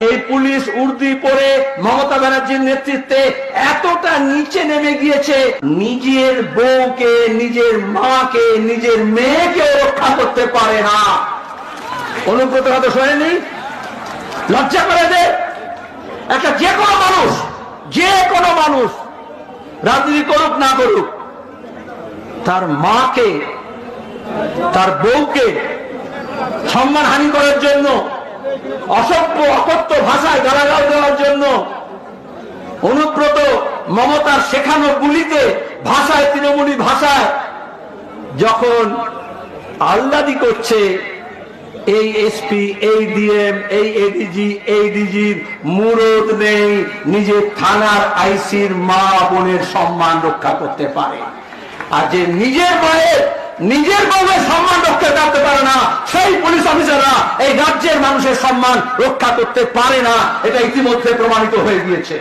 এই পুলিশ উর্দি পরে মমতা ব্যানার্জির নেতৃত্বে এতটা নিচে নেমে গিয়েছে, নিজের বউকে, নিজের মাকে, নিজের মেয়েকে রক্ষা করতে পারে না। অনুব্রত কথা শোনেনি? লজ্জা করে দে একটা যে কোনো মানুষ, যে কোনো মানুষ রাজনীতি করুক, না করুক, তার মাকে, তার বউকে সম্মানহানি করার জন্য অসভ্য, অকথ্য ভাষায় গালাগাল দেওয়ার জন্য অনুব্রত মমতার শেখানো গুলিতে ভাষায়, তৃণমূলী ভাষায় যখন আল্লাদি করছে, এই এসপি, এই ডিএম, এই এডিজি, এই ডিজির মুরদ নেই, নিজের থানার আইসির মা বোনের সম্মান রক্ষা করতে পারে। আর যে নিজের মায়ের, নিজের বউয়ের সম্মান রক্ষা করতে পারে না, সেই পুলিশ অফিসাররা রাজ্যের মানুষের সম্মান রক্ষা করতে পারে না এটা ইতিমধ্যে প্রমাণিত হয়ে গিয়েছে।